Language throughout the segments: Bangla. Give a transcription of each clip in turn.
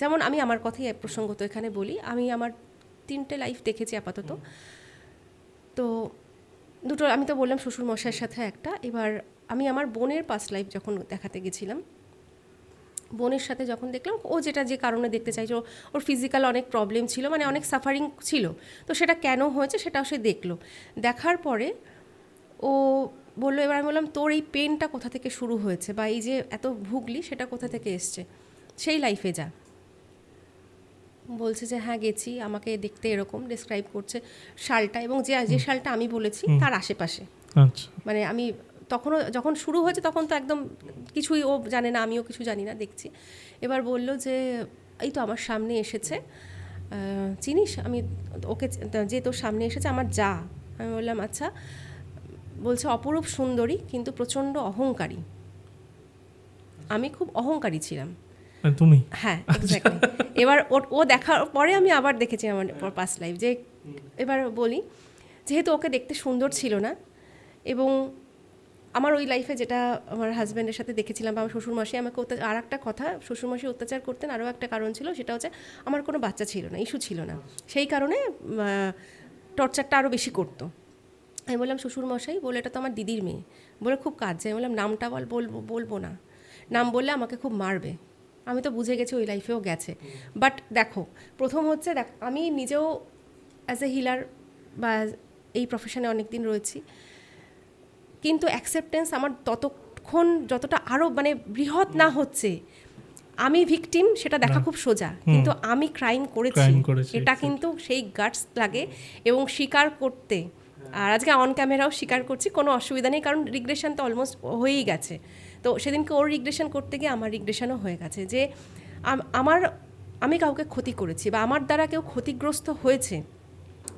যেমন আমি আমার কথাই প্রসঙ্গত এখানে বলি, আমি আমার তিনটে লাইফ দেখেছি আপাতত। তো দুটো, আমি তো বললাম শ্বশুর মশাইয়ের সাথে একটা। এবার আমি আমার বোনের পাস্ট লাইফ যখন দেখাতে গেছিলাম, বোনের সাথে যখন দেখলাম, ও যেটা যে কারণে দেখতে চাইছে ওর ফিজিক্যাল অনেক প্রবলেম ছিল মানে অনেক সাফারিং ছিল। তো সেটা কেন হয়েছে সেটাও সে দেখল। দেখার পরে ও বলল, এবার আমি বললাম, তোর এই পেনটা কোথা থেকে শুরু হয়েছে? বা এই যে এত ভুগলি, সেটা কোথা থেকে এসছে? সেই লাইফে যা। বলছে যে হ্যাঁ গেছি। আমাকে দেখতে এরকম ডিসক্রাইব করছে শালটা এবং যে যে শালটা আমি বলেছি তার আশেপাশে। আচ্ছা। মানে আমি তখনও যখন শুরু হয়েছে তখন তো একদম কিছুই ও জানে না আমিও কিছু জানি না দেখছি। এবার বলল যে এই তো আমার সামনে এসেছে। চিনিস? আমি ওকে যে তোর সামনে এসেছে আমার যা। আমি বললাম আচ্ছা। বলছে অপরূপ সুন্দরী কিন্তু প্রচণ্ড অহংকারী। আমি খুব অহংকারী ছিলাম। তুমি? হ্যাঁ এবার ও দেখার পরে আমি আবার দেখেছি আমার পাস্ট লাইফ যে এবার বলি, যেহেতু ওকে দেখতে সুন্দর ছিল না এবং আমার ওই লাইফে যেটা আমার হাজব্যান্ডের সাথে দেখেছিলাম বা আমার শ্বশুরমশাই আমাকে আর একটা কথা, শ্বশুরমশাই অত্যাচার করতেন, আরও একটা কারণ ছিল, সেটা হচ্ছে আমার কোনো বাচ্চা ছিল না ইস্যু ছিল না। সেই কারণে টর্চারটা আরও বেশি করতো। আমি বললাম, শ্বশুরমশাই, বলে এটা তো আমার দিদির মেয়ে। বলে খুব কাজ যায় বললাম, নামটা বল, বলব বলব না। নাম বললে আমাকে খুব মারবে। আমি তো বুঝে গেছি ওই লাইফেও গেছে। বাট দেখো প্রথম হচ্ছে দেখ আমি নিজেও অ্যাজ এ হিলার বা এই প্রফেশনে অনেক দিন রয়েছি। কিন্তু অ্যাকসেপ্টেন্স আমার ততক্ষণ যতটা আরও মানে বৃহৎ না হচ্ছে আমি ভিকটিম সেটা দেখা খুব সোজা। কিন্তু আমি ক্রাইম করেছি। এটা কিন্তু সেই গার্ডস লাগে এবং স্বীকার করতে। আর আজকে অন ক্যামেরাও স্বীকার করছি কোনো অসুবিধা নেই কারণ রিগ্রেশন তো অলমোস্ট হয়েই গেছে। তো সেদিনকে ওর রিগ্রেশন করতে গিয়ে আমার রিগ্রেশনও হয়ে গেছে যে আমার, আমি কাউকে ক্ষতি করেছি বা আমার দ্বারা কেউ ক্ষতিগ্রস্ত হয়েছে,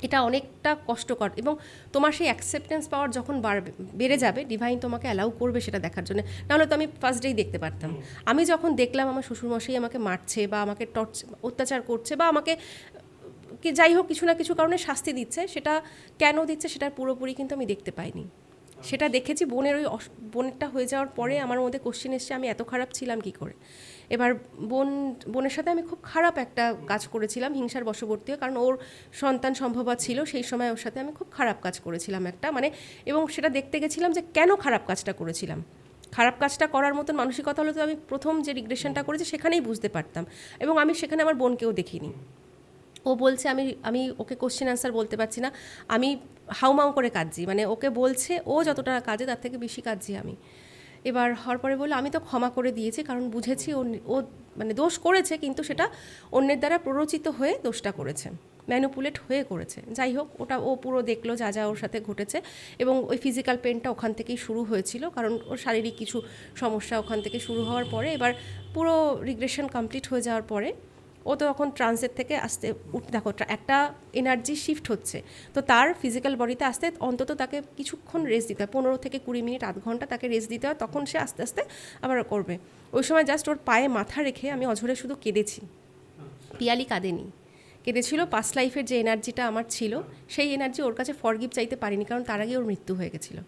এটা অনেকটা কষ্টকর এবং তোমার সেই অ্যাকসেপ্টেন্স পাওয়ার যখন বাড়বে, বেড়ে যাবে ডিভাইন তোমাকে অ্যালাউ করবে সেটা দেখার জন্য। নাহলে তো আমি ফার্স্ট ডেই দেখতে পারতাম। আমি যখন দেখলাম আমার শ্বশুরমশাই আমাকে মারছে বা আমাকে টর্চ অত্যাচার করছে বা আমাকে যাই হোক কিছু না কিছু কারণে শাস্তি দিচ্ছে, সেটা কেন দিচ্ছে সেটা পুরোপুরি কিন্তু আমি দেখতে পাইনি। সেটা দেখেছি, বোনের ওই বোনেরটা হয়ে যাওয়ার পরে আমার মধ্যে কোশ্চেন এসছে, আমি এত খারাপ ছিলাম কি করে? এবার বোন, বোনের সাথে আমি খুব খারাপ একটা কাজ করেছিলাম, হিংসার বশবর্তী কারণ ওর সন্তান সম্ভবা ছিল, সেই সময় ওর সাথে আমি খুব খারাপ কাজ করেছিলাম একটা মানে এবং সেটা দেখতে গেছিলাম যে কেন খারাপ কাজটা করেছিলাম? খারাপ কাজটা করার মতন মানসিকতা হলো তো আমি প্রথম যে রিগ্রেশনটা করেছি, সেখানেই বুঝতে পারতাম, এবং আমি সেখানে আমার বোনকেও দেখিনি। ও বলছে, আমি আমি ওকে কোশ্চেন আনসার বলতে পারছি না। আমি হাউমাউ করে কাঁদছি। মানে ওকে বলছে, ও যতটা কাজে তার থেকে বেশি কাঁদছি আমি। এবার হওয়ার পরে বলল, আমি তো ক্ষমা করে দিয়েছি, কারণ বুঝেছি ও ও মানে দোষ করেছে, কিন্তু সেটা অন্যের দ্বারা প্ররোচিত হয়ে দোষটা করেছে ম্যানুপুলেট হয়ে করেছে। যাই হোক, ওটা ও পুরো দেখল যা যা ওর সাথে ঘটেছে এবং ওই ফিজিক্যাল পেনটা ওখান থেকেই শুরু হয়েছিল, কারণ ওর শারীরিক কিছু সমস্যা ওখান থেকে শুরু হওয়ার পরে, এবার পুরো রিগ্রেশন কমপ্লিট হয়ে যাওয়ার পরে ও তো তখন ট্রান্সের থেকে আসতে উঠ দেখো একটা এনার্জি শিফট হচ্ছে। তো তার ফিজিক্যাল বডিতে আসতে অন্তত তাকে কিছুক্ষণ রেস্ট দিতে হয়। পনেরো থেকে কুড়ি মিনিট আধ ঘণ্টা তাকে রেস্ট দিতে হয়। তখন সে আস্তে আস্তে আবার করবে। ওই সময় জাস্ট ওর পায়ে মাথা রেখে আমি অঝরে শুধু কেঁদেছি। পিয়ালি কাঁদেনি। কেঁদেছিল পাস্ট লাইফের যে এনার্জিটা আমার ছিল সেই এনার্জি ওর কাছে ফরগিভ চাইতে পারিনি কারণ তার আগে ওর মৃত্যু হয়ে গেছিল।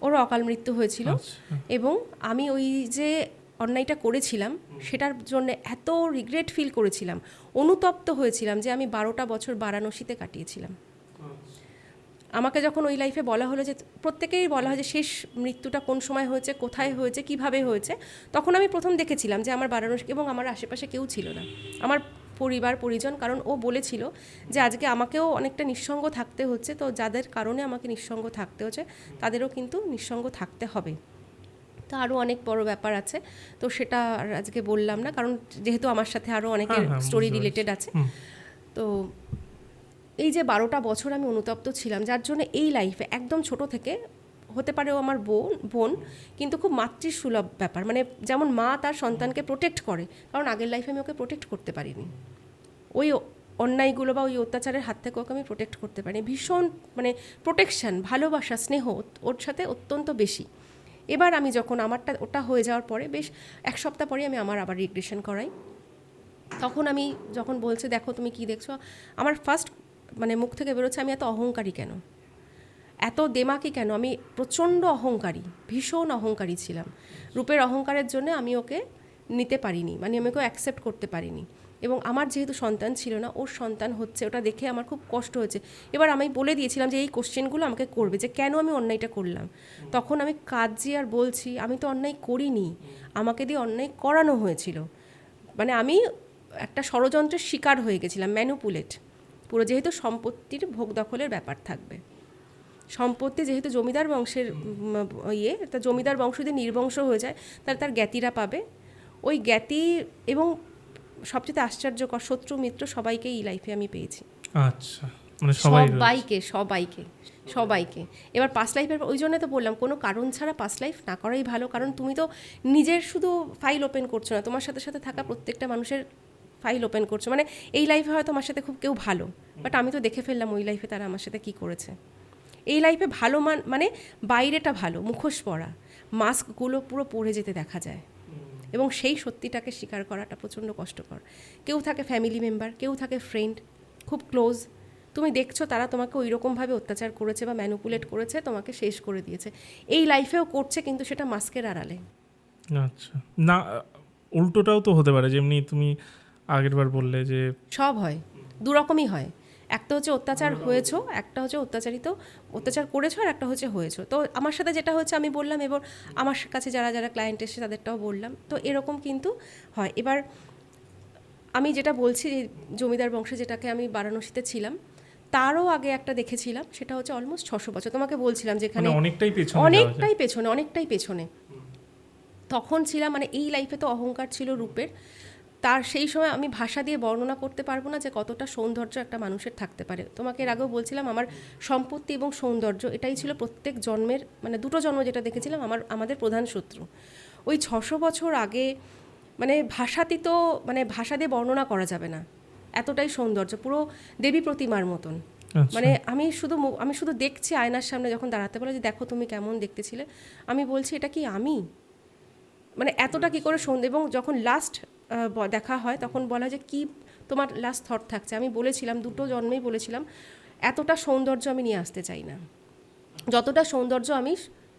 ওর অকাল মৃত্যু হয়েছিল। আচ্ছা। এবং আমি ওই যে অন্যায়টা করেছিলাম সেটার জন্য এত রিগ্রেট ফিল করেছিলাম। অনুতপ্ত হয়েছিলাম যে আমি বারোটা বছর বারাণসীতে কাটিয়েছিলাম। আমাকে যখন ওই লাইফে বলা হলো যে প্রত্যেকেই বলা হয় যে শেষ মৃত্যুটা কোন সময় হয়েছে কোথায় হয়েছে কীভাবে হয়েছে তখন আমি প্রথম দেখেছিলাম যে আমার বারাণসী এবং আমার আশেপাশে কেউ ছিল না। আমার পরিবার পরিজন কারণ ও বলেছিল যে আজকে আমাকেও অনেকটা নিঃসঙ্গ থাকতে হচ্ছে। তো যাদের কারণে আমাকে নিঃসঙ্গ থাকতে হচ্ছে তাদেরও কিন্তু নিঃসঙ্গ থাকতে হবে। তো আরও অনেক বড় ব্যাপার আছে। তো সেটা আর আজকে বললাম না কারণ যেহেতু আমার সাথে আরও অনেকের হ্যাঁ, হ্যাঁ, স্টোরি রিলেটেড আছে। তো এই যে বারোটা বছর আমি অনুতপ্ত ছিলাম যার জন্য এই লাইফে একদম ছোট থেকে হতে পারে ও আমার বোন বোন কিন্তু খুব মাতৃসুলভ ব্যাপার। মানে যেমন মা তার সন্তানকে প্রোটেক্ট করে কারণ আগের লাইফে আমি ওকে প্রোটেক্ট করতে পারিনি। ওই অন্যায়গুলো বা ওই অত্যাচারের হাত থেকে ওকে আমি প্রোটেক্ট করতে পারি ভীষণ মানে প্রোটেকশন ভালোবাসা স্নেহ ওর সাথে অত্যন্ত বেশি। এবার আমি যখন আমারটা, ওটা হয়ে যাওয়ার পরে বেশ এক সপ্তাহ পরে আমি আমার আবার রিগ্রেশন করাই। তখন আমি যখন বলছে, দেখো তুমি কি দেখছ? আমার ফার্স্ট মানে মুখ থেকে বেরোচ্ছে, আমি এত অহংকারী কেন? এত দেমাকি কেন? আমি প্রচণ্ড অহংকারী, ভীষণ অহংকারী ছিলাম। রূপের অহংকারের জন্য আমি ওকে নিতে পারিনি মানে আমি ওকে অ্যাকসেপ্ট করতে পারিনি। এবং আমার যেহেতু সন্তান ছিল না, ওর সন্তান হচ্ছে, ওটা দেখে আমার খুব কষ্ট হয়েছে। এবার আমি বলে দিয়েছিলাম যে, এই কোশ্চেনগুলো আমাকে করবে যে, কেন আমি অন্যায়টা করলাম? তখন আমি কাজে আর বলছি, আমি তো অন্যায় করিনি, আমাকে দিয়ে অন্যায় করানো হয়েছিল। মানে আমি একটা ষড়যন্ত্রের শিকার হয়ে গেছিলাম, ম্যানুপুলেট। পুরো যেহেতু সম্পত্তির ভোগ দখলের ব্যাপার থাকবে। সম্পত্তি যেহেতু জমিদার বংশের ইয়ে তা জমিদার বংশ যদি নির্বংশ হয়ে যায়, তাহলে তার জ্ঞাতিরা পাবে। ওই জ্ঞাতি এবং সবচেয়ে আশ্চর্যকর শত্রু মিত্র সবাইকে এই লাইফে আমি পেয়েছি। আচ্ছা মানে সবাই সবাইকে সবাইকে সবাইকে। এবার পাস লাইফের ওই জন্য তো বললাম কোনো কারণ ছাড়া পাস লাইফ না করাই ভালো কারণ তুমি তো নিজের শুধু ফাইল ওপেন করছ না তোমার সাথে সাথে থাকা প্রত্যেকটা মানুষের ফাইল ওপেন করছ। মানে এই লাইফে হয়তো আমার সাথে খুব কেউ ভালো বাট আমি তো দেখে ফেললাম ওই লাইফে তারা আমার সাথে কী করেছে। এই লাইফে ভালো মান মানে বাইরেটা ভালো মুখোশ পরা মাস্কগুলো পুরো পরে যেতে দেখা যায়। এবং সেই সত্যিটাকে স্বীকার করাটা প্রচণ্ড কষ্টকর। কেউ থাকে ফ্যামিলি মেম্বার কেউ থাকে ফ্রেন্ড খুব ক্লোজ তুমি দেখছ তারা তোমাকে ওই রকমভাবে অত্যাচার করেছে বা ম্যানুপুলেট করেছে তোমাকে শেষ করে দিয়েছে। এই লাইফেও করছে কিন্তু সেটা মাস্কের আড়ালে। আচ্ছা। না উল্টোটাও তো হতে পারে যেমনি তুমি আগেরবার বললে যে সব হয়। দুরকমই হয়। একটা হচ্ছে অত্যাচার হয়েছো একটা হচ্ছে অত্যাচারিত অত্যাচার করেছ আর একটা হচ্ছে হয়েছো। তো আমার সাথে যেটা হচ্ছে আমি বললাম এবার আমার কাছে যারা যারা ক্লায়েন্ট এসে তাদেরটাও বললাম। তো এরকম কিন্তু হয়। এবার আমি যেটা বলছি যে জমিদার বংশে যেটাকে আমি বারাণসীতে ছিলাম তারও আগে একটা দেখেছিলাম সেটা হচ্ছে অলমোস্ট ছশো বছর। তোমাকে বলছিলাম যেখানে মানে অনেকটাই পেছনে অনেকটাই পেছনে অনেকটাই পেছনে। তখন ছিলাম মানে এই লাইফে তো অহংকার ছিল রূপের। তার সেই সময় আমি ভাষা দিয়ে বর্ণনা করতে পারব না যে কতটা সৌন্দর্য একটা মানুষের থাকতে পারে। তোমাকে এর আগেও বলছিলাম আমার সম্পত্তি এবং সৌন্দর্য এটাই ছিল প্রত্যেক জন্মের মানে দুটো জন্ম যেটা দেখেছিলাম আমার আমাদের প্রধান শত্রু। ওই ছশো বছর আগে মানে ভাষাতীত মানে ভাষা দিয়ে বর্ণনা করা যাবে না। এতটাই সৌন্দর্য পুরো দেবী প্রতিমার মতন। আচ্ছা। মানে আমি শুধু আমি শুধু দেখছি আয়নার সামনে যখন দাঁড়াতে বলে যে দেখো তুমি কেমন দেখতেছিলে আমি বলছি এটা কি আমি? মানে এতটা কি করে সন্ধে এবং যখন লাস্ট দেখা হয়, তখন বলা যে কি তোমার লাস্ট থট থাকছে? আমি বলেছিলাম, দুটো জন্মেই বলেছিলাম, এতটা সৌন্দর্য আমি নিয়ে আসতে চাই না। যতটা সৌন্দর্য আমি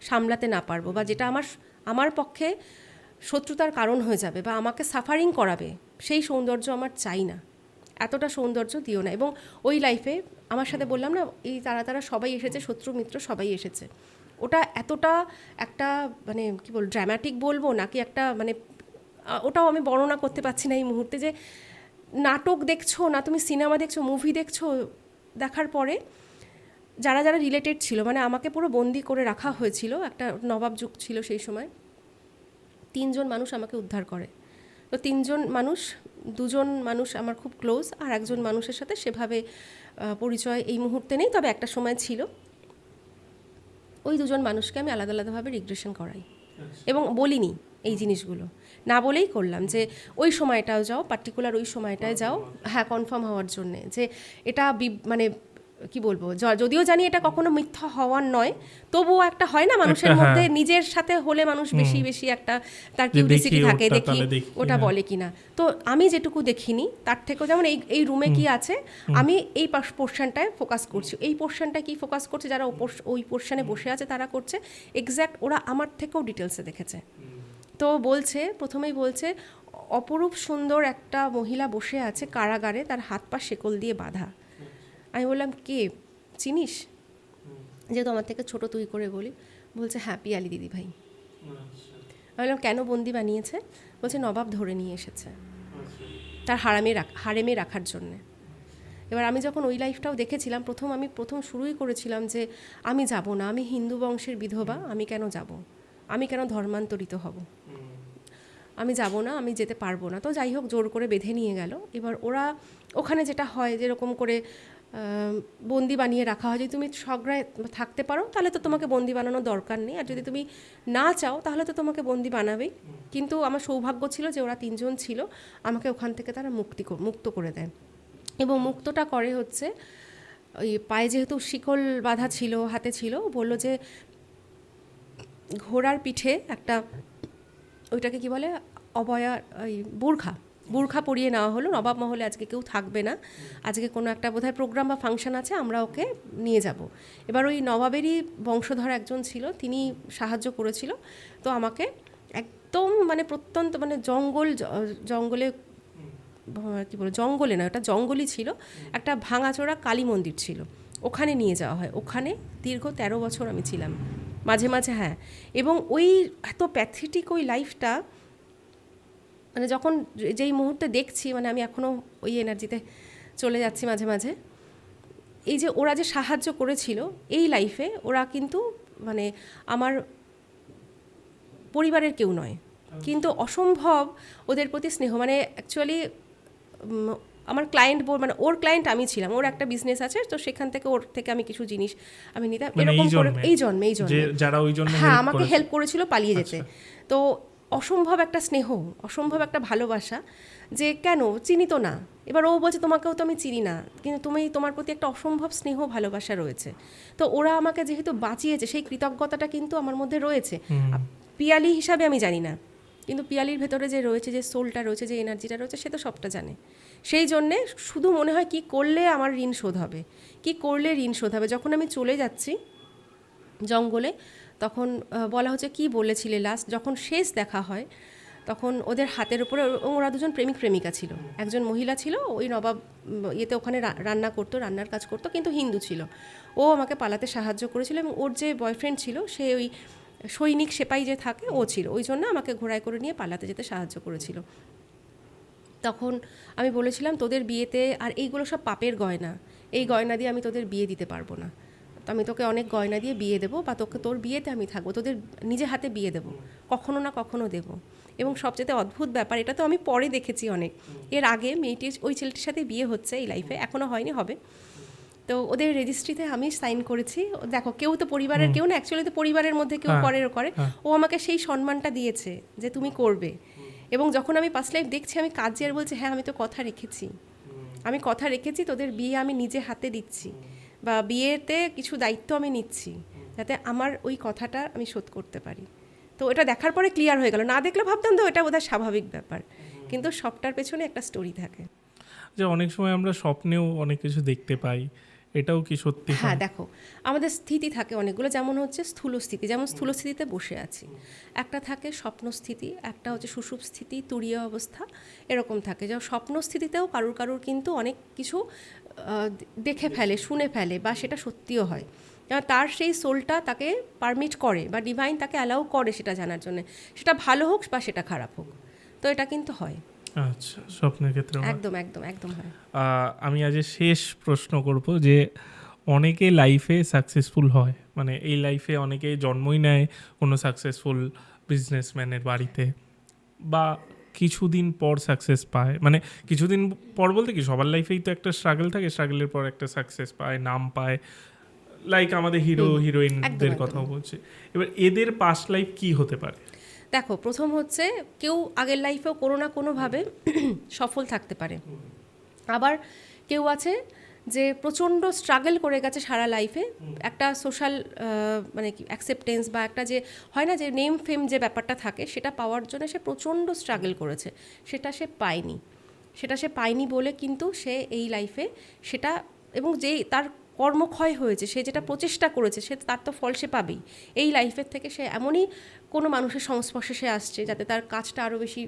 সামলাতে না পারব বা যেটা আমার আমার পক্ষে শত্রুতার কারণ হয়ে যাবে বা আমাকে সাফারিং করাবে, সেই সৌন্দর্য আমার চাই না। এতটা সৌন্দর্য দিও না। এবং ওই লাইফে আমার সাথে বললাম না, এই তারা তারা সবাই এসেছে, শত্রু মিত্র সবাই এসেছে। ওটা এতটা একটা মানে কি বল ড্রামাটিক বলব নাকি একটা মানে ওটাও আমি বর্ণনা করতে পারছি না এই মুহূর্তে যে নাটক দেখছ না তুমি সিনেমা দেখছ মুভি দেখছ দেখার পরে যারা যারা রিলেটেড ছিল মানে আমাকে পুরো বন্দি করে রাখা হয়েছিল একটা নবাব যুগ ছিল সেই সময় তিনজন মানুষ আমাকে উদ্ধার করে। তো তিনজন মানুষ দুজন মানুষ আমার খুব ক্লোজ আর একজন মানুষের সাথে সেভাবে পরিচয় এই মুহূর্তে নেই তবে একটা সময় ছিল। ওই দুজন মানুষকে আমি আলাদা আলাদাভাবে রিগ্রেশন করাই। এবং বলিনি এই জিনিসগুলো। না বলেই করলাম যে ওই সময়টাও যাও পার্টিকুলার ওই সময়টায় যাও হ্যাঁ কনফার্ম হওয়ার জন্যে যে এটা মানে কি বলব যদিও জানি এটা কখনো মিথ্যা হওয়ার নয় তবুও একটা হয় না মানুষের মধ্যে হ্যাঁ। নিজের সাথে হলে মানুষ বেশি বেশি একটা তার কিউরিয়াসিটি থাকে দেখি ওটা হ্যাঁ। বলে কিনা। তো আমি যেটুকু দেখিনি তার থেকেও যেমন এই এই রুমে কি আছে আমি এই পোর্শনটায় ফোকাস করছি। এই পোর্শনটায় কি ফোকাস করছে যারা ওই পোর্শনে বসে আছে তারা করছে এক্স্যাক্ট ওরা আমার থেকেও ডিটেলসে দেখেছে। তো বলছে, প্রথমেই বলছে, অপরূপ সুন্দর একটা মহিলা বসে আছে কারাগারে, তার হাত পা শেকল দিয়ে বাঁধা। আমি বললাম, কে? চিনিস? যেহেতু আমার থেকে ছোট তুই করে বলি, বলছে হ্যাঁ পিয়ালি দিদি ভাই। আমি বললাম, কেন বন্দি বানিয়েছে? বলছে, নবাব ধরে নিয়ে এসেছে তার হারামে হারেমে রাখার জন্যে। এবার আমি যখন ওই লাইফটাও দেখেছিলাম, প্রথম আমি, প্রথম শুরুই করেছিলাম যে, আমি যাব না, আমি হিন্দু বংশের বিধবা, আমি কেন যাব? আমি কেন ধর্মান্তরিত হব? আমি যাব না, আমি যেতে পারব না। তো যাই হোক, জোর করে বেঁধে নিয়ে গেল। এবার ওরা ওখানে যেটা হয়, যেরকম করে বন্দি বানিয়ে রাখা হয়, যদি তুমি সগ্রায় থাকতে পারো, তাহলে তো তোমাকে বন্দি বানানোর দরকার নেই। আর যদি তুমি না চাও, তাহলে তো তোমাকে বন্দি বানাবেই। কিন্তু আমার সৌভাগ্য ছিল যে ওরা তিনজন ছিল, আমাকে ওখান থেকে তারা মুক্তি মুক্ত করে দেয়। এবং মুক্তটা করে হচ্ছে, ওই পায়ে যেহেতু শিকল বাঁধা ছিল, হাতে ছিল বলল যে, ঘোড়ার পিঠে একটা ওইটাকে কি বলে? অবয়া, ওই বুর্খা। বুর্খা পরিয়ে নেওয়া হলো। নবাব মহলে আজকে কেউ থাকবে না। আজকে কোনো একটা বোধহয় প্রোগ্রাম বা ফাংশন আছে, আমরা ওকে নিয়ে যাব। এবার ওই নবাবেরই বংশধর একজন ছিল, তিনি সাহায্য করেছিল। তো আমাকে একদম মানে প্রত্যন্ত মানে জঙ্গল জঙ্গলে, কি বলব জঙ্গলে না, ওটা জঙ্গলই ছিল। একটা ভাঙাচোরা কালী মন্দির ছিল। ওখানে নিয়ে যাওয়া হয়। ওখানে দীর্ঘ তেরো বছর আমি ছিলাম। মাঝে মাঝে হ্যাঁ। এবং ওই এত প্যাথেটিক ওই লাইফটা মানে যখন যেই মুহূর্তে দেখছি মানে আমি এখনও ওই এনার্জিতে চলে যাচ্ছি মাঝে মাঝে, এই যে ওরা যে সাহায্য করেছিল এই লাইফে ওরা কিন্তু মানে আমার পরিবারের কেউ নয়। কিন্তু অসম্ভব ওদের প্রতি স্নেহ। মানে অ্যাকচুয়ালি আমার ক্লায়েন্ট মানে ওর ক্লায়েন্ট আমি ছিলাম ওর একটা বিজনেস আছে তো সেখান থেকে ওর থেকে আমি কিছু জিনিস আমি নিতাম। মানে এরকম? এই জন্মে? এই জন্মে যারা ওই জন্য হ্যাঁ আমাকে হেল্প করেছিল পালিয়ে যেতে। তো অসম্ভব একটা স্নেহ অসম্ভব একটা ভালোবাসা যে কেন? চিনি তো না। এবার ও বলছে তোমাকেও তো আমি চিনি না। কিন্তু তুমি তোমার প্রতি একটা অসম্ভব স্নেহ ভালোবাসা রয়েছে। তো ওরা আমাকে যেহেতু বাঁচিয়েছে সেই কৃতজ্ঞতাটা কিন্তু আমার মধ্যে রয়েছে। পিয়ালি হিসাবে আমি জানি না। কিন্তু পিয়ালির ভেতরে যে রয়েছে যে সোলটা রয়েছে যে এনার্জিটা রয়েছে সে তো সবটা জানে। সেই জন্যে শুধু মনে হয় কি করলে আমার ঋণ শোধ হবে? কি করলে ঋণ শোধ হবে? যখন আমি চলে যাচ্ছি জঙ্গলে, তখন বলা হচ্ছে কি বলেছিলে লাস্ট যখন শেষ দেখা হয়, তখন ওদের হাতের উপরে ওরা দুজন প্রেমিক প্রেমিকা ছিল। একজন মহিলা ছিল, ওই নবাব ইয়েতে ওখানে রান্না করতো, রান্নার কাজ করতো, কিন্তু হিন্দু ছিল। ও আমাকে পালাতে সাহায্য করেছিল এবং ওর যে বয়ফ্রেন্ড ছিল, সে ওই সৈনিক সেপাই যে থাকে, ও ছিল। ওই জন্য আমাকে ঘোড়ায় করে নিয়ে পালাতে যেতে সাহায্য করেছিল। তখন আমি বলেছিলাম তোদের বিয়েতে আর এইগুলো সব পাপের গয়না। এই গয়না দিয়ে আমি তোদের বিয়ে দিতে পারব না। তো আমি তোকে অনেক গয়না দিয়ে বিয়ে দেবো বা তোকে তোর বিয়েতে আমি থাকব তোদের নিজে হাতে বিয়ে দেবো। কখনো না কখনো দেবো। এবং সবচেয়ে অদ্ভুত ব্যাপার এটা তো আমি পরে দেখেছি অনেক। এর আগে মেয়েটির ওই ছেলেটির সাথে বিয়ে হচ্ছে এই লাইফে এখনও হয়নি হবে। তো ওদের রেজিস্ট্রিতে আমি সাইন করেছি। দেখো কেউ তো পরিবারের কেউ না অ্যাকচুয়ালি তো পরিবারের মধ্যে কেউ হ্যাঁ, করে করে হ্যাঁ। ও আমাকে সেই সম্মানটা দিয়েছে যে তুমি করবে। এবং যখন আমি পাঁচ লাইফ দেখছি, আমি কাজে আর বলছি হ্যাঁ আমি তো কথা রেখেছি। আমি কথা রেখেছি, তোদের বিয়ে আমি নিজে হাতে দিচ্ছি বা বিয়েতে কিছু দায়িত্ব আমি নিচ্ছি যাতে আমার ওই কথাটা আমি শোধ করতে পারি। তো এটা দেখার পরে ক্লিয়ার হয়ে গেল। না দেখলে ভাবতাম তো এটা বোধহয় স্বাভাবিক ব্যাপার। কিন্তু সবটার পেছনে একটা স্টোরি থাকে। যে অনেক সময় আমরা স্বপ্নেও অনেক কিছু দেখতে পাই। এটাও কি সত্যি হ্যাঁ দেখো আমাদের স্থিতি থাকে অনেকগুলো যেমন হচ্ছে স্থূল স্থিতি যেমন স্থূল স্থিতিতে বসে আছি। একটা থাকে স্বপ্ন স্থিতি একটা হচ্ছে সুষুপ স্থিতি তুরীয় অবস্থা এরকম থাকে। যেমন স্বপ্ন স্থিতিতেও কারুর কারুর কিন্তু অনেক কিছু দেখে ফেলে শুনে ফেলে বা সেটা সত্যিও হয়। তার সেই সোলটা তাকে পারমিট করে বা ডিভাইন তাকে অ্যালাউ করে সেটা জানার জন্য। সেটা ভালো হোক বা সেটা খারাপ হোক। তো এটা কিন্তু হয়। আচ্ছা স্বপ্নের ক্ষেত্রে। একদম একদম একদম হয়। আমি আজ শেষ প্রশ্ন করব যে অনেকে লাইফে সাকসেসফুল হয়। মানে এই লাইফে অনেকে জন্মই নেয় কোনো সাকসেসফুল বিজনেসম্যানের বাড়িতে বা কিছুদিন পর সাকসেস পায়। মানে কিছুদিন পর বলতে কি সবার লাইফেই তো একটা স্ট্রাগল থাকে স্ট্রাগলের পর একটা সাকসেস পায় নাম পায়। লাইক আমাদের হিরো হিরোইনদের কথাও বলছে। এবার এদের পাস্ট লাইফ কি হতে পারে? দেখো, প্রথম হচ্ছে কেউ আগের লাইফেও কোনো না কোনোভাবে সফল থাকতে পারে। আবার কেউ আছে যে প্রচণ্ড স্ট্রাগল করে গেছে সারা লাইফে একটা সোশ্যাল মানে কি অ্যাকসেপ্টেন্স বা একটা যে, হয় না যে নেম ফেম যে ব্যাপারটা থাকে, সেটা পাওয়ার জন্য সে প্রচণ্ড স্ট্রাগল করেছে। সেটা সে পায়নি। সেটা সে পায়নি বলে কিন্তু সে এই লাইফে সেটা এবং যেই, তার কর্মক্ষয় হয়েছে, সে যেটা প্রচেষ্টা করেছে, সে তার তো ফল সে পাবেই। এই লাইফের থেকে সে এমনই কোনো মানুষের সংস্পর্শে সে আসছে যাতে তার কাজটা আরও বেশি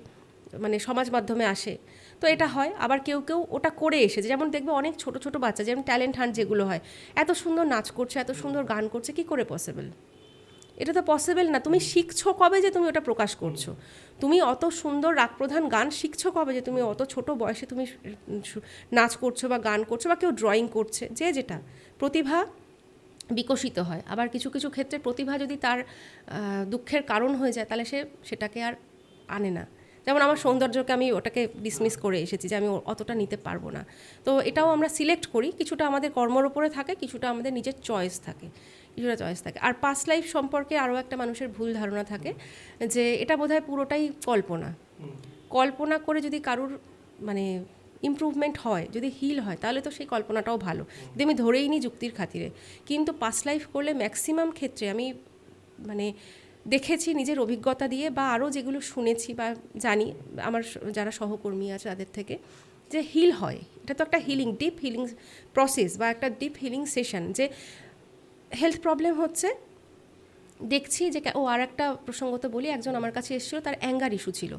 মানে সমাজ মাধ্যমে আসে। তো এটা হয়, আবার কেউ কেউ ওটা করে এসেছে। যেমন দেখবে অনেক ছোট ছোট বাচ্চা, যেমন ট্যালেন্ট হান্ট যেগুলো হয়, এত সুন্দর নাচ করছে, এত সুন্দর গান করছে, কি করে পসিবল এটা তো পসিবল না। তুমি শিখছো কবে যে তুমি ওটা প্রকাশ করছ? তুমি অত সুন্দর রাগপ্রধান গান শিখছো কবে যে তুমি অত ছোট বয়সে তুমি নাচ করছ বা গান করছ বা কেউ ড্রয়িং করছে? যে যেটা। প্রতিভা বিকশিত হয়। আবার কিছু কিছু ক্ষেত্রে প্রতিভা যদি তার দুঃখের কারণ হয়ে যায় তাহলে সে সেটাকে আর আনে না। যেমন আমার সৌন্দর্যকে আমি ওটাকে ডিসমিস করে এসেছি যে আমি অতটা নিতে পারব না। তো এটাও আমরা সিলেক্ট করি। কিছুটা আমাদের কর্মর ওপরে থাকে কিছুটা আমাদের নিজের চয়েস থাকে। কিছুটা চয়েস থাকে আর পাস্ট লাইফ সম্পর্কে আরও একটা মানুষের ভুল ধারণা থাকে, যে এটা বোধহয় পুরোটাই কল্পনা। কল্পনা করে যদি কারুর মানে ইমপ্রুভমেন্ট হয়, যদি হিল হয়, তাহলে তো সেই কল্পনাটাও ভালো। যদি আমি ধরেই নিই যুক্তির খাতিরে। কিন্তু পাস্ট লাইফ করলে ম্যাক্সিমাম ক্ষেত্রে আমি মানে দেখেছি নিজের অভিজ্ঞতা দিয়ে বা আরও যেগুলো শুনেছি বা জানি, আমার যারা সহকর্মী আছে তাদের থেকে, যে হিল হয়। এটা তো একটা হিলিং ডিপ হিলিং প্রসেস বা একটা ডিপ হিলিং সেশন যে হেলথ প্রবলেম হচ্ছে। দেখছি যে ও আর একটা প্রসঙ্গত বলি, একজন আমার কাছে এসেছিল, তার অ্যাঙ্গার ইস্যু ছিল।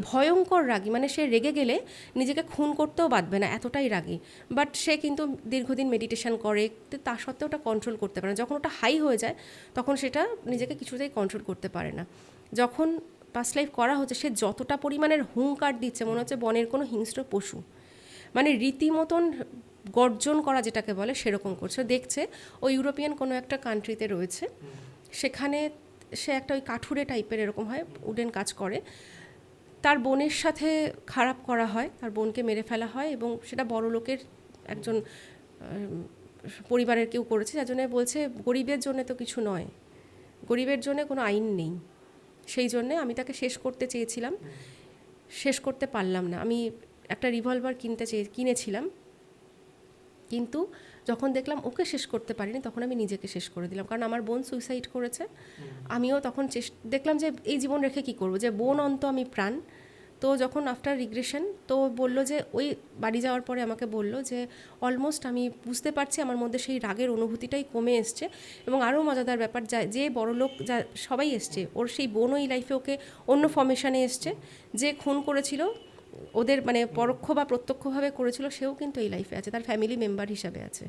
ভয়ঙ্কর রাগী মানে সে রেগে গেলে নিজেকে খুন করতেও বাঁধবে না, এতটাই রাগী। বাট সে কিন্তু দীর্ঘদিন মেডিটেশন করে, তো সত্ত্বেও ওটা কন্ট্রোল করতে পারে না। যখন ওটা হাই হয়ে যায়, তখন সেটা নিজেকে কিছুতেই কন্ট্রোল করতে পারে না। যখন পাস্ট লাইফ করা হচ্ছে, সে যতটা পরিমাণের হুঙ্কার দিচ্ছে, মনে হচ্ছে বনের কোনো হিংস্র পশু। মানে রীতিমতন গর্জন করা যেটাকে বলে সেরকম করছে। দেখছে, ও ইউরোপিয়ান কোনো একটা কান্ট্রিতে রয়েছে। সেখানে সে একটা ওই কাঠুরে টাইপের এরকম হয় উডেন কাজ করে। তার বোনের সাথে খারাপ করা হয়, তার বোনকে মেরে ফেলা হয় এবং সেটা বড় লোকের একজন পরিবারের কেউ করেছে, যার জন্য বলছে, গরিবের জন্য তো কিছু নয়। গরিবের জন্য কোনো আইন নেই। সেই জন্যে আমি তাকে শেষ করতে চেয়েছিলাম। শেষ করতে পারলাম না। আমি একটা রিভলভার কিনতে চেয়ে, কিনেছিলাম। কিন্তু যখন দেখলাম ওকে শেষ করতে পারিনি তখন আমি নিজেকে শেষ করে দিলাম। কারণ আমার বোন সুইসাইড করেছে। আমিও তখন চেষ্টা দেখলাম যে এই জীবন রেখে কি করব? যে বোন অন্ত আমি প্রাণ। তো যখন আফটার রিগ্রেশন তো বলল যে ওই বাড়ি যাওয়ার পরে আমাকে বলল যে অলমোস্ট আমি বুঝতে পারছি আমার মধ্যে সেই রাগের অনুভূতিটাই কমে এসছে এবং আরও মজাদার ব্যাপার যা যে বড়লোক যা সবাই এসছে ওর সেই বোন ওই লাইফে ওকে অন্য ফর্মেশনে এসছে। যে খুন করেছিল ওদের মানে পরোক্ষ বা প্রত্যক্ষভাবে করেছিল সেও কিন্তু এই লাইফে আছে তার ফ্যামিলি মেম্বার হিসাবে আছে।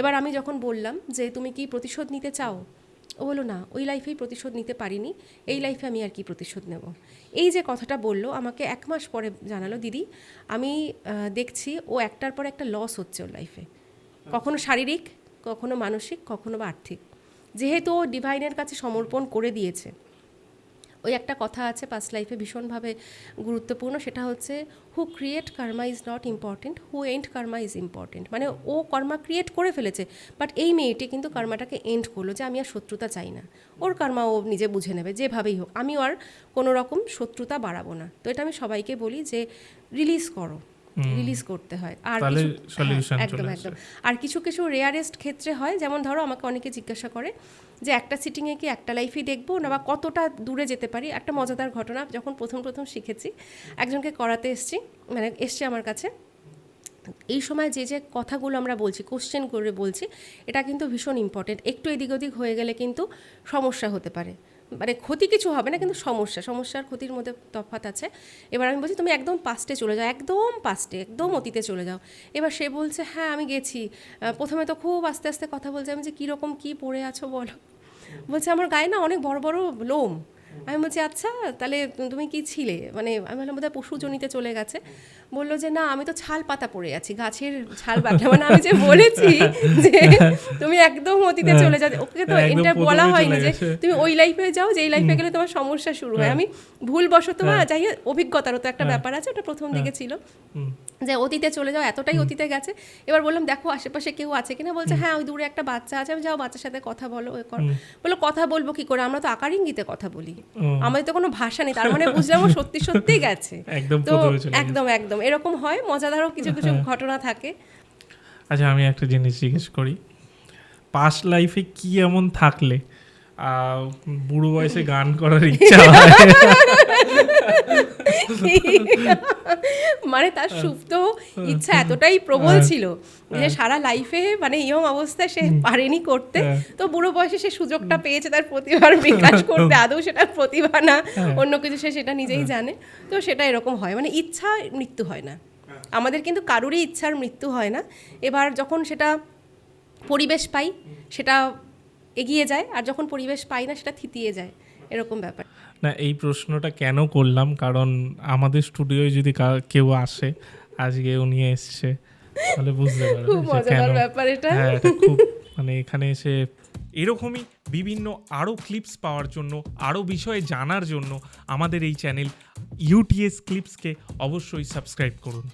এবার আমি যখন বললাম যে তুমি কি প্রতিশোধ নিতে চাও? ও বলো না ওই লাইফেই প্রতিশোধ নিতে পারিনি এই লাইফে আমি আর কি প্রতিশোধ নেব? এই যে কথাটা বলল আমাকে এক মাস পরে জানালো দিদি আমি দেখছি ও একটার পর একটা লস হচ্ছে ওর লাইফে কখনো শারীরিক কখনো মানসিক কখনো বা আর্থিক। যেহেতু ও ডিভাইনের কাছে সমর্পণ করে দিয়েছে ওই একটা কথা আছে পাস্ট লাইফে ভীষণভাবে গুরুত্বপূর্ণ, সেটা হচ্ছে who create karma is not important who end karma is important মানে ও কর্মা ক্রিয়েট করে ফেলেছে বাট এই মেয়েটি কিন্তু কর্মাটাকে এন্ড করল যে আমি আর শত্রুতা চাই না। ওর কর্মা ও নিজে বুঝে নেবে, যেভাবেই হোক। আমি আর কোনো রকম শত্রুতা বাড়াবো না। তো এটা আমি সবাইকে বলি যে রিলিজ করো। রিলিজ করতে হয়। আর হ্যাঁ, একদম একদম। আর কিছু কিছু রেয়ারেস্ট ক্ষেত্রে হয় যেমন ধরো আমাকে অনেকে জিজ্ঞাসা করে যে একটা সিটিংয়ে কি একটা লাইফই দেখব না বা কতটা দূরে যেতে পারি? একটা মজাদার ঘটনা যখন প্রথম প্রথম শিখেছি একজনকে করাতে এসছি মানে এসছে আমার কাছে। এই সময় যে যে কথাগুলো আমরা বলছি কোশ্চেন করে বলছি এটা কিন্তু ভীষণ ইম্পর্টেন্ট একটু এদিক ওদিক হয়ে গেলে কিন্তু সমস্যা হতে পারে। মানে ক্ষতি কিছু হবে না, কিন্তু সমস্যা, সমস্যার ক্ষতির মধ্যে তফাৎ আছে। এবার আমি বলছি, তুমি একদম পাস্টে চলে যাও, একদম পাস্টে একদম অতীতে চলে যাও। এবার সে বলছে হ্যাঁ আমি গেছি। প্রথমে তো খুব আস্তে আস্তে কথা বলছে, আমি যে কীরকম কী পড়ে আছো বলো। বলছে, আমার গায়ে না অনেক বড় বড় লোম। আমি বলছি আচ্ছা তাহলে তুমি কি ছিলে? মানে আমি বললাম বোধহয় পশুজনিতে চলে গেছে। বলল যে না আমি তো ছাল পাতা পড়ে আছি গাছের ছাল পাতা। মানে আমি যে বলেছি যে তুমি একদম অতীতে চলে যাও ওকে তো হ্যাঁ, এটা বলা হয়নি যে তুমি ওই লাইফে যাও যেই লাইফে গেলে তোমার সমস্যা শুরু হয়। আমি ভুল বশত বা যাই অভিজ্ঞতারও তো একটা ব্যাপার আছে ওটা প্রথম দিকে ছিল। যে অতীতে চলে যাও এতটাই অতীতে গেছে। এবার বললাম দেখো আশেপাশে কেউ আছে কিনা? বলছে হ্যাঁ ওই দূরে একটা বাচ্চা আছে। আমি যাও বাচ্চার সাথে কথা বলো এ করো। বলল কথা বলব কি করে? আমরা তো আকার ইঙ্গিতে কথা বলি। আমাদের তো কোনো ভাষা নেই তার মানে বুঝলাম ও সত্যি সত্যি গেছে। একদম তো। একদম। একদম এরকম হয় মজাদারও কিছু কিছু হ্যাঁ। ঘটনা থাকে। আচ্ছা আমি একটা জিনিস জিজ্ঞেস করি। পাস্ট লাইফে কি এমন থাকলে বুড়ো বয়সে গান করার ইচ্ছা মানে তার সুপ্ত ইচ্ছা এতটাই প্রবল ছিল যে সারা লাইফে মানে ইয়ং অবস্থায় সে পারেনি করতে। হ্যাঁ। তো বুড়ো বয়সে সে সুযোগটা পেয়েছে তার প্রতিভার বিকাশ করতে। আদৌ সেটা প্রতিভা না অন্য কিছু সে সেটা নিজেই জানে। তো সেটা এরকম হয়। মানে ইচ্ছা মৃত্যু হয় না। আমাদের কিন্তু কারোরই ইচ্ছার মৃত্যু হয় না। এবার যখন সেটা পরিবেশ পাই সেটা এগিয়ে যায় আর যখন পরিবেশ পাই না সেটা থিতিয়ে যায়। এরকম ব্যাপার। না এই প্রশ্নটা কেন করলাম? কারণ আমাদের স্টুডিওয় যদি কেউ আসে আজকে উনি এসছে তাহলে বুঝতে পারবে খুব মজাদার ব্যাপার এটা। হ্যাঁ এটা খুব মানে এখানে এসে এরকমই বিভিন্ন আরও ক্লিপস পাওয়ার জন্য আরও বিষয়ে জানার জন্য আমাদের এই চ্যানেল ইউটিএস ক্লিপসকে অবশ্যই সাবস্ক্রাইব করুন।